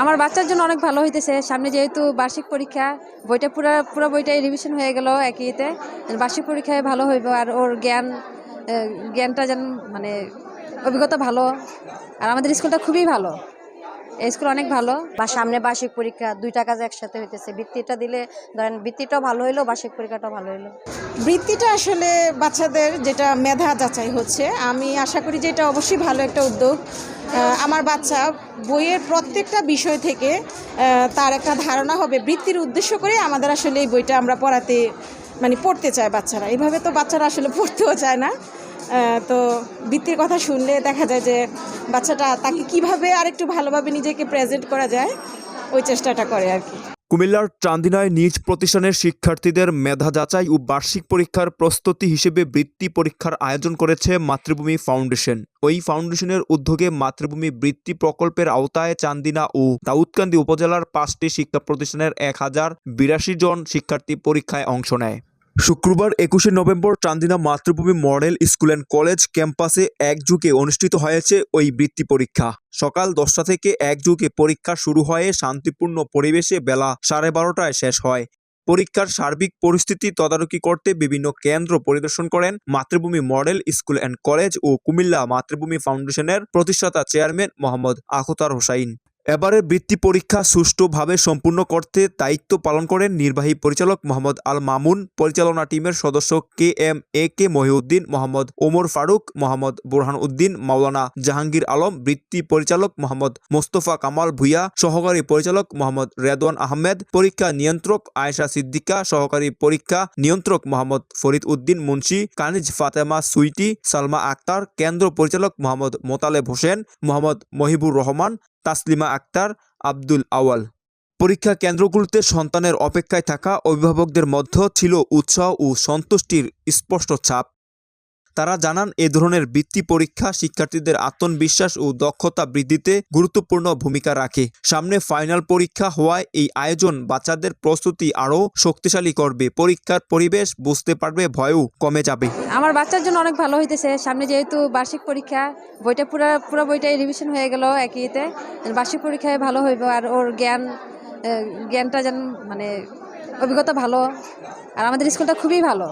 আমার বাচ্চার জন্য অনেক ভালো হইতেছে। সামনে যেহেতু বার্ষিক পরীক্ষা, বইটা পুরো পুরো বইটাই রিভিশন হয়ে গেল একইতে বার্ষিক পরীক্ষায় ভালো হইব আর ওর জ্ঞান জ্ঞানটা যেন মানে অভিজ্ঞতা ভালো। আর আমাদের স্কুলটা খুবই ভালো। এই স্কুল অনেক ভালো। বা সামনে বার্ষিক পরীক্ষা দুইটা কাজ একসাথে হইতেছে। বৃত্তিটা দিলে ধরেন বৃত্তিটাও ভালো হইল, বার্ষিক পরীক্ষাটাও ভালো হইল। বৃত্তিটা আসলে বাচ্চাদের যেটা মেধা যাচাই হচ্ছে, আমি আশা করি যে এটা অবশ্যই ভালো একটা উদ্যোগ। আমার বাচ্চা বইয়ের প্রত্যেকটা বিষয় থেকে তার একটা ধারণা হবে, বৃত্তির উদ্দেশ্য করে আমাদের আসলে এই বইটা আমরা পড়াতে মানে পড়তে চায় বাচ্চারা। এইভাবে তো বাচ্চারা আসলে পড়তেও চায় না। তো বৃত্তির কথা শুনলে দেখা যায় যে বাচ্চাটা তাকে কীভাবে আরেকটু ভালোভাবে নিজেকে প্রেজেন্ট করা যায়, ওই চেষ্টাটা করে আর কি। কুমিল্লার চান্দিনায় নিজ প্রতিষ্ঠানের শিক্ষার্থীদের মেধা যাচাই ও বার্ষিক পরীক্ষার প্রস্তুতি হিসেবে বৃত্তি পরীক্ষার আয়োজন করেছে মাতৃভূমি ফাউন্ডেশন। ওই ফাউন্ডেশনের উদ্যোগে মাতৃভূমি বৃত্তি প্রকল্পের আওতায় চান্দিনা ও দাউদকান্দি উপজেলার পাঁচটি শিক্ষা প্রতিষ্ঠানের এক হাজার বিরাশি জন শিক্ষার্থী পরীক্ষায় অংশ নেয়। শুক্রবার একুশে নভেম্বর চান্দিনা মাতৃভূমি মডেল স্কুল অ্যান্ড কলেজ ক্যাম্পাসে একযুগে অনুষ্ঠিত হয়েছে ওই বৃত্তি পরীক্ষা। সকাল দশটা থেকে একযুগে পরীক্ষা শুরু হয়ে শান্তিপূর্ণ পরিবেশে বেলা সাড়ে বারোটায় শেষ হয়। পরীক্ষার সার্বিক পরিস্থিতি তদারকি করতে বিভিন্ন কেন্দ্র পরিদর্শন করেন Matribhumi model school and college ও কুমিল্লা মাতৃভূমি ফাউন্ডেশনের প্রতিষ্ঠাতা চেয়ারম্যান মোহাম্মদ আখতার হোসাইন। এবারের বৃত্তি পরীক্ষা সুষ্ঠুভাবে সম্পূর্ণ করতে দায়িত্ব পালন করেন নির্বাহী পরিচালক মোহাম্মদ আল মামুন, পরিচালনা টিমের সদস্য K M, A K Mohiuddin, Mohammad Omar Faruk, Mohammad Burhan Uddin, Maulana Jahangir Alam, বৃত্তি পরিচালক মোহাম্মদ মোস্তফা কামাল ভুইয়া, সহকারী পরিচালক মোহাম্মদ রেদওয়ান আহমেদ, পরীক্ষা নিয়ন্ত্রক আয়েশা সিদ্দিকা, সহকারী পরীক্ষা নিয়ন্ত্রক মোহাম্মদ ফরিদ উদ্দিন মুন্সি, কানিজ ফাতেমা সুইটি, সালমা আক্তার, কেন্দ্র পরিচালক মোহাম্মদ মোতালেব হোসেন, মোহাম্মদ মহিবুর রহমান তাসলিমা আক্তার আব্দুল আওয়াল। পরীক্ষা কেন্দ্রগুলোতে সন্তানের অপেক্ষায় থাকা অভিভাবকদের মধ্যে ছিল উৎসাহ ও সন্তুষ্টির স্পষ্ট ছাপ। তারা জানান, এ ধরনের বৃত্তি পরীক্ষা শিক্ষার্থীদের আত্মবিশ্বাস ও দক্ষতা বৃদ্ধিতে গুরুত্বপূর্ণ ভূমিকা রাখে। সামনে ফাইনাল পরীক্ষা হওয়ায় এই আয়োজন বাচ্চাদের প্রস্তুতি আরও শক্তিশালী করবে। পরীক্ষার পরিবেশ বুঝতে পারবে, ভয়ও কমে যাবে। আমার বাচ্চার জন্য অনেক ভালো হইতেছে। সামনে যেহেতু বার্ষিক পরীক্ষা, বইটা পুরো পুরো বইটাই রিভিশন হয়ে গেল একইতে বার্ষিক পরীক্ষায় ভালো হইব আর ওর জ্ঞান জ্ঞানটা যেন মানে অভিজ্ঞতা ভালো। আর আমাদের স্কুলটা খুবই ভালো।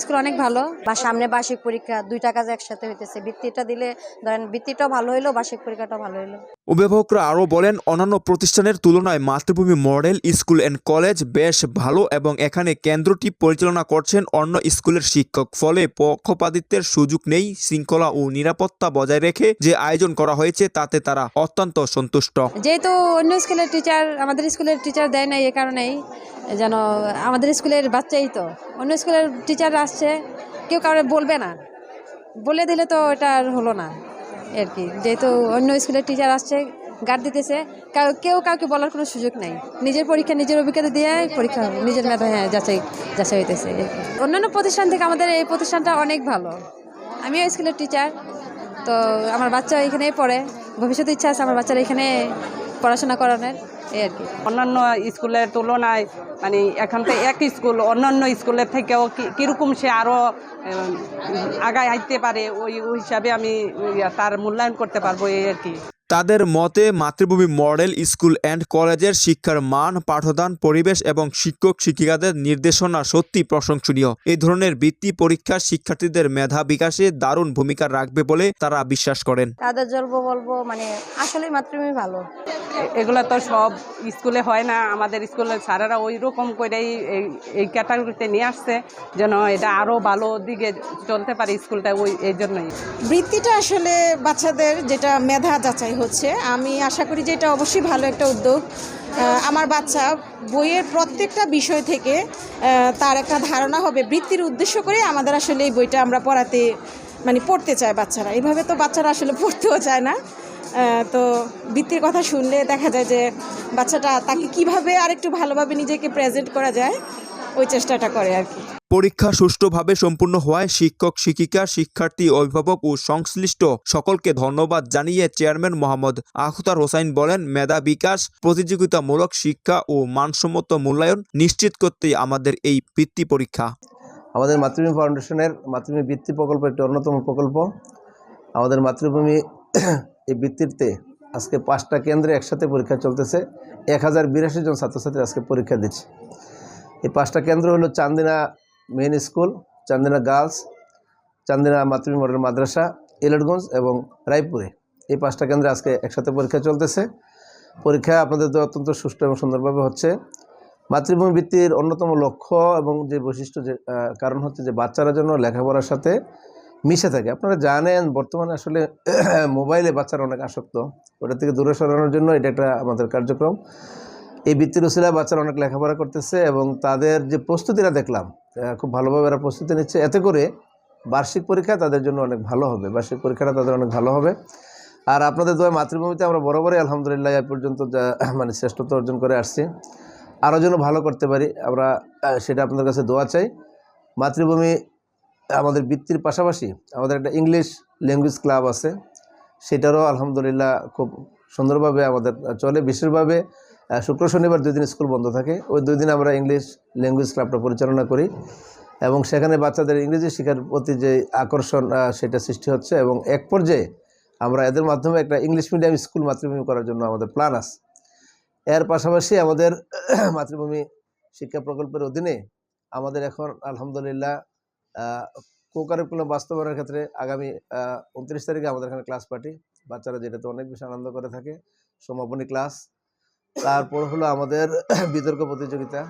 স্কুল অনেক ভালো। বা সামনে বার্ষিক পরীক্ষা দুইটা কাজ একসাথে হইতেছে। বৃত্তিটা দিলে ধরেন বৃত্তিটাও ভালো হইল বার্ষিক পরীক্ষাটাও ভালো হইল। অভিভাবকরা আরও বলেন অন্যান্য প্রতিষ্ঠানের তুলনায় মাতৃভূমি মডেল স্কুল অ্যান্ড কলেজ বেশ ভালো এবং এখানে কেন্দ্রটি পরিচালনা করছেন অন্য স্কুলের শিক্ষক। ফলে পক্ষপাতিত্বের সুযোগ নেই শৃঙ্খলা ও নিরাপত্তা বজায় রেখে যে আয়োজন করা হয়েছে তাতে তারা অত্যন্ত সন্তুষ্ট। যেহেতু অন্য স্কুলের টিচার আমাদের স্কুলের টিচার দেয় না এই কারণেই যেন আমাদের স্কুলের বাচ্চাই তো। অন্য স্কুলের টিচার আসছে, কেউ কারও বলবে না। বলে দিলে তো এটা আর হলো না, আর কি। যেহেতু অন্য স্কুলের টিচার আসছে গার্ড দিতেছে, কাউ- কেউ কাউকে বলার কোনো সুযোগ নাই। নিজের পরীক্ষা, নিজের অভিজ্ঞতা দিয়ে পরীক্ষা, নিজের মেধা হ্যাঁ যাচাই যাচাই হইতেছে অন্যান্য প্রতিষ্ঠান থেকে আমাদের এই প্রতিষ্ঠানটা অনেক ভালো। আমিও স্কুলের টিচার তো আমার বাচ্চা এখানেই পড়ে। ভবিষ্যতে ইচ্ছা আছে আমার বাচ্চারা এখানে পড়াশোনা করানোর। আর কি। অন্যান্য স্কুলের তুলনায় মানে এখান থেকে এক স্কুল, অন্যান্য স্কুলের থেকেও কীরকম সে আরও আগায় আইতে পারে, ওই হিসাবে আমি তার মূল্যায়ন করতে পারব এই আর কি। তাদের মতে মাতৃভূমি মডেল স্কুল অ্যান্ড কলেজের শিক্ষার মান পাঠদান পরিবেশ এবং শিক্ষক শিক্ষিকাদের নির্দেশনা সত্যি প্রশংসনীয়। এই ধরনের বৃত্তি পরীক্ষা শিক্ষার্থীদের মেধা বিকাশে দারুণ ভূমিকা রাখবে বলে তারা বিশ্বাস করেন। তাদের জন্য বলব মানে আসলেই মাতৃভূমি ভালো। এগুলো তো সব স্কুলে হয় না। আমাদের স্কুলের স্যারেরা ওই রকম করেই এই এই ক্যাটাগরিতে নিয়ে আসছে যেন এটা আরও ভালো দিকে চলতে পারে স্কুলটা ওই এই জন্যই। বৃত্তিটা আসলে বাচ্চাদের যেটা মেধা যাচাই হচ্ছে। আমি আশা করি যে এটা অবশ্যই ভালো একটা উদ্যোগ। আমার বাচ্চা বইয়ের প্রত্যেকটা বিষয় থেকে তার একটা ধারণা হবে, বৃত্তির উদ্দেশ্য করে আমাদের আসলে এই বইটা আমরা পড়াতে মানে পড়তে চায় বাচ্চারা। এইভাবে তো বাচ্চারা আসলে পড়তেও চায় না। তো বৃত্তির কথা শুনলে দেখা যায় যে বাচ্চাটা তাকে কীভাবে আরেকটু ভালোভাবে নিজেকে প্রেজেন্ট করা যায়। ওই চেষ্টাটা করে আর কি। পরীক্ষা সুষ্ঠুভাবে সম্পূর্ণ হওয়ায় শিক্ষক শিক্ষিকা শিক্ষার্থী অভিভাবক ও সংশ্লিষ্ট সকলকে ধন্যবাদ জানিয়ে চেয়ারম্যান মোহাম্মদ আখতার হোসাইন বলেন মেধা বিকাশ প্রতিযোগিতামূলক শিক্ষা ও মানসম্মত মূল্যায়ন নিশ্চিত করতে আমাদের এই বৃত্তি পরীক্ষা। আমাদের মাতৃভূমি ফাউন্ডেশনের মাতৃভূমি বৃত্তি প্রকল্প একটি অন্যতম প্রকল্প। আমাদের মাতৃভূমি এই বৃত্তিতে আজকে পাঁচটা কেন্দ্রে একসাথে পরীক্ষা চলতেছে। এক হাজার বিরাশি জন ছাত্রছাত্রী আজকে পরীক্ষা দিচ্ছে। এই পাঁচটা কেন্দ্র হলো Chandina main school, Chandina girls, Chandina Matri model madrasa, এলটগঞ্জ এবং রায়পুরে। এই পাঁচটা কেন্দ্রে আজকে একসাথে পরীক্ষা চলতেছে। পরীক্ষা আপনাদের তো অত্যন্ত সুষ্ঠু এবং সুন্দরভাবে হচ্ছে। মাতৃভূমি ভিত্তির অন্যতম লক্ষ্য এবং যে বৈশিষ্ট্য যে কারণ হচ্ছে যে বাচ্চারা যেন লেখাপড়ার সাথে মিশে থাকে। আপনারা জানেন, বর্তমানে আসলে মোবাইলে বাচ্চারা অনেক আসক্ত। ওটা থেকে দূরে সরানোর জন্য এটা একটা আমাদের কার্যক্রম। এই বৃত্তির উসিলায় বাচ্চারা অনেক লেখাপড়া করতেছে এবং তাদের যে প্রস্তুতিটা দেখলাম খুব ভালোভাবে এরা প্রস্তুতি নিচ্ছে। এতে করে বার্ষিক পরীক্ষা তাদের জন্য অনেক ভালো হবে। বার্ষিক পরীক্ষাটা তাদের অনেক ভালো হবে। আর আপনাদের দোয়া মাতৃভূমিতে আমরা বরাবরই আলহামদুলিল্লাহ এ পর্যন্ত যা মানে শ্রেষ্ঠত্ব অর্জন করে আসছি। আরও যেন ভালো করতে পারি, আমরা সেটা আপনাদের কাছে দোয়া চাই। মাতৃভূমি আমাদের বৃত্তির পাশাপাশি আমাদের একটা ইংলিশ ল্যাঙ্গুয়েজ ক্লাব আছে। সেটারও আলহামদুলিল্লাহ খুব সুন্দরভাবে আমাদের চলে। বিশেষভাবে শুক্র শনিবার দুই দিন স্কুল বন্ধ থাকে। ওই দুই দিন আমরা ইংলিশ ল্যাঙ্গুয়েজ ক্লাবটা পরিচালনা করি এবং সেখানে বাচ্চাদের ইংরেজি শেখার প্রতি যে আকর্ষণ সেটা সৃষ্টি হচ্ছে এবং এক পর্যায়ে আমরা এদের মাধ্যমে একটা ইংলিশ মিডিয়াম স্কুল মাতৃভূমি করার জন্য আমাদের প্ল্যান আছে। এর পাশাপাশি আমাদের মাতৃভূমি শিক্ষা প্রকল্পের অধীনে আমাদের এখন আলহামদুলিল্লাহ কো কারিকুলাম বাস্তবায়নের ক্ষেত্রে আগামী উনত্রিশ তারিখে আমাদের এখানে ক্লাস পার্টি বাচ্চারা যেটাতে অনেক বেশি আনন্দ করে থাকে। সমাপনী ক্লাস তারপর হলো আমাদের বিতর্ক প্রতিযোগিতা।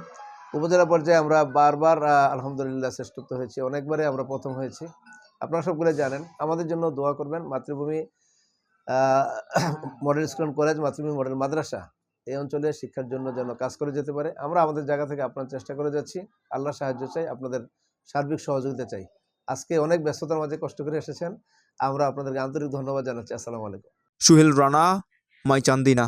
উপজেলা পর্যায়ে আমরা বারবার আলহামদুলিল্লাহ শ্রেষ্ঠত্ব হয়েছি। অনেকবারই আমরা প্রথম হয়েছি। আপনারা সবগুলো জানেন। আমাদের জন্য দোয়া করবেন Matribhumi model school college, Matribhumi model madrasa. এই অঞ্চলে শিক্ষার জন্য যেন কাজ করে যেতে পারে। আমরা আমাদের জায়গা থেকে আপনার চেষ্টা করে যাচ্ছি। আল্লাহ সাহায্য চাই, আপনাদের সার্বিক সহযোগিতা চাই। আজকে অনেক ব্যস্ততার মাঝে কষ্ট করে এসেছেন। আমরা আপনাদেরকে আন্তরিক ধন্যবাদ জানাচ্ছি। আসসালামু আলাইকুম। সুহেল রানা মাই চান্দিনা